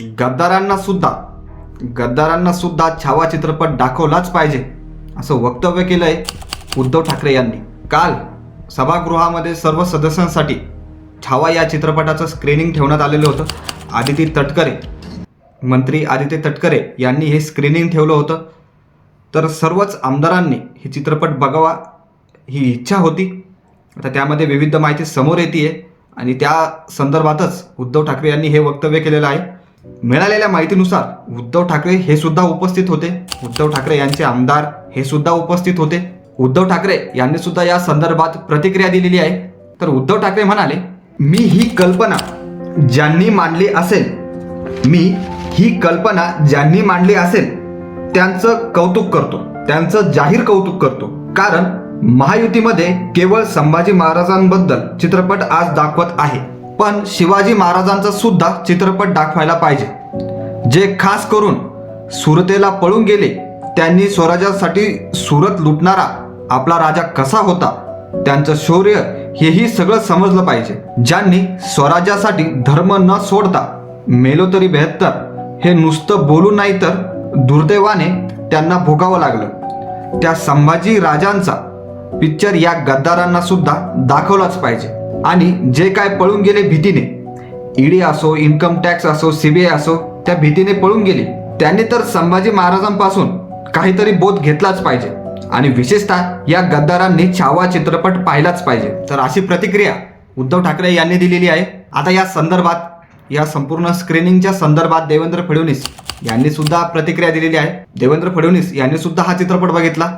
गद्दारांना सुद्धा गद्दारांना सुद्धा छावा चित्रपट दाखवलाच पाहिजे असं वक्तव्य केलंय उद्धव ठाकरे यांनी. काल सभागृहामध्ये सर्व सदस्यांसाठी छावा या चित्रपटाचं स्क्रीनिंग ठेवण्यात आलेलं होतं. आदिती तटकरे मंत्री आदित्य तटकरे यांनी हे स्क्रीनिंग ठेवलं होतं. तर सर्वच आमदारांनी हे चित्रपट बघावा ही इच्छा होती. आता त्यामध्ये विविध माहिती समोर येते आहे आणि त्या संदर्भातच उद्धव ठाकरे यांनी हे वक्तव्य केलेलं आहे. मिळालेल्या माहितीनुसार उद्धव ठाकरे हे सुद्धा उपस्थित होते. उद्धव ठाकरे यांचे आमदार हे सुद्धा उपस्थित होते. उद्धव ठाकरे यांनी सुद्धा या संदर्भात प्रतिक्रिया दिलेली आहे. तर उद्धव ठाकरे म्हणाले मी ही कल्पना ज्यांनी मांडली असेल मी ही कल्पना ज्यांनी मांडली असेल त्यांचं कौतुक करतो. त्यांचं जाहीर कौतुक करतो. कारण महायुतीमध्ये केवळ संभाजी महाराजांबद्दल चित्रपट आज दाखवत आहे. पण शिवाजी महाराजांचा सुद्धा चित्रपट दाखवायला पाहिजे. जे खास करून सुरतेला पळून गेले त्यांनी स्वराज्यासाठी सुरत लुटणारा आपला राजा कसा होता त्यांचं शौर्य हेही सगळं समजलं पाहिजे. ज्यांनी स्वराज्यासाठी धर्म न सोडता मेलो तरी बेहत्तर हे नुसतं बोलू नाही तर दुर्दैवाने त्यांना भोगावं लागलं. त्या संभाजी राजांचा पिक्चर या गद्दारांना सुद्धा दाखवलाच पाहिजे. आणि जे काय पळून गेले भीतीने ईडी असो इन्कम टॅक्स असो सीबीआय असो त्या भीतीने पळून गेले. त्यांनी तर संभाजी महाराजांपासून काहीतरी बोध घेतलाच पाहिजे. आणि विशेषतः या गद्दारांनी छावा चित्रपट पाहिलाच पाहिजे. तर अशी प्रतिक्रिया उद्धव ठाकरे यांनी दिलेली आहे. आता या संदर्भात या संपूर्ण स्क्रीनिंगच्या संदर्भात देवेंद्र फडणवीस यांनी सुद्धा प्रतिक्रिया दिलेली आहे. देवेंद्र फडणवीस यांनी सुद्धा हा चित्रपट बघितला.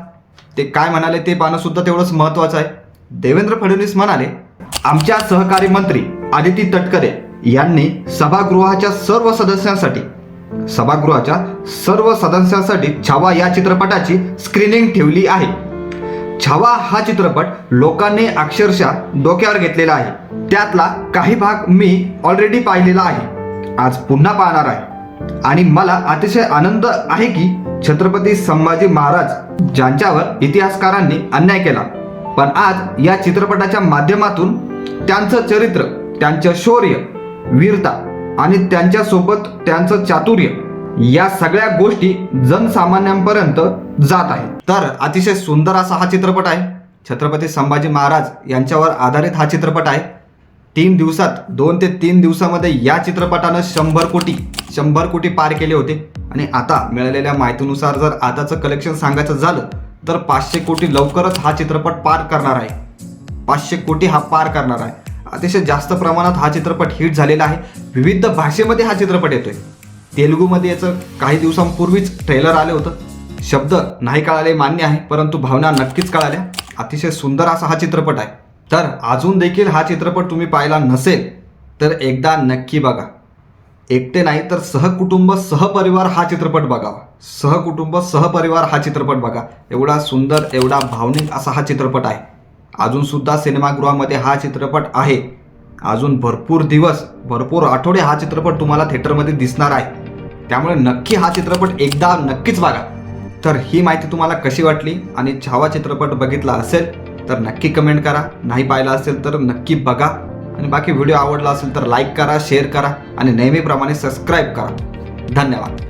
ते काय म्हणाले ते पाहणं सुद्धा तेवढंच महत्वाचं आहे. देवेंद्र फडणवीस म्हणाले आमच्या सहकारी मंत्री आदिती तटकरे यांनी सभागृहाच्या सर्व सदस्यांसाठी सभागृहाच्या सर्व सदस्यांसाठी छावा या चित्रपटाची स्क्रीनिंग ठेवली आहे. छावा हा चित्रपट लोकांनी अक्षरशः डोक्यावर घेतलेला आहे. त्यातला काही भाग मी ऑलरेडी पाहिलेला आहे. आज पुन्हा पाहणार आहे. आणि मला अतिशय आनंद आहे की छत्रपती संभाजी महाराज ज्यांच्यावर इतिहासकारांनी अन्याय केला. पण आज या चित्रपटाच्या माध्यमातून त्यांचं चरित्र त्यांचं शौर्य वीरता आणि त्यांच्यासोबत त्यांचं चातुर्य या सगळ्या गोष्टी जनसामान्यांपर्यंत जात आहेत. तर अतिशय सुंदर असा हा चित्रपट आहे. छत्रपती संभाजी महाराज यांच्यावर आधारित हा चित्रपट आहे. तीन दिवसात दोन ते तीन दिवसामध्ये या चित्रपटानं शंभर कोटी शंभर कोटी पार केले होते. आणि आता मिळालेल्या माहितीनुसार जर आताचं कलेक्शन सांगायचं झालं तर पाचशे कोटी लवकरच हा चित्रपट पार करणार आहे. पाचशे कोटी हा पार करणार आहे. अतिशय जास्त प्रमाणात हा चित्रपट हिट झालेला आहे. विविध भाषेमध्ये हा चित्रपट येतोय. तेलुगूमध्ये याचं काही दिवसांपूर्वीच ट्रेलर आलं होतं. शब्द नाही कळाले मान्य आहे परंतु भावना नक्कीच कळाल्या. अतिशय सुंदर असा हा चित्रपट आहे. तर अजून देखील हा चित्रपट तुम्ही पाहिला नसेल तर एकदा नक्की बघा. एकटे नाही तर सहकुटुंब सहपरिवार हा चित्रपट बघावा. सहकुटुंब सहपरिवार हा चित्रपट बघा. एवढा सुंदर एवढा भावनिक असा हा चित्रपट आहे. अजून सुद्धा सिनेमागृहामध्ये हा चित्रपट आहे. अजून भरपूर दिवस भरपूर आठवडे हा चित्रपट तुम्हाला थिएटरमध्ये दिसणार आहे. त्यामुळे नक्की हा चित्रपट एकदा नक्कीच बघा. तर ही माहिती तुम्हाला कशी वाटली आणि छावा चित्रपट बघितला असेल तर नक्की कमेंट करा. नाही पाहिला असेल तर नक्की बघा. आणि बाकी व्हिडिओ आवडला असेल तर लाईक करा शेअर करा आणि नेहमीप्रमाणे सबस्क्राईब करा. धन्यवाद.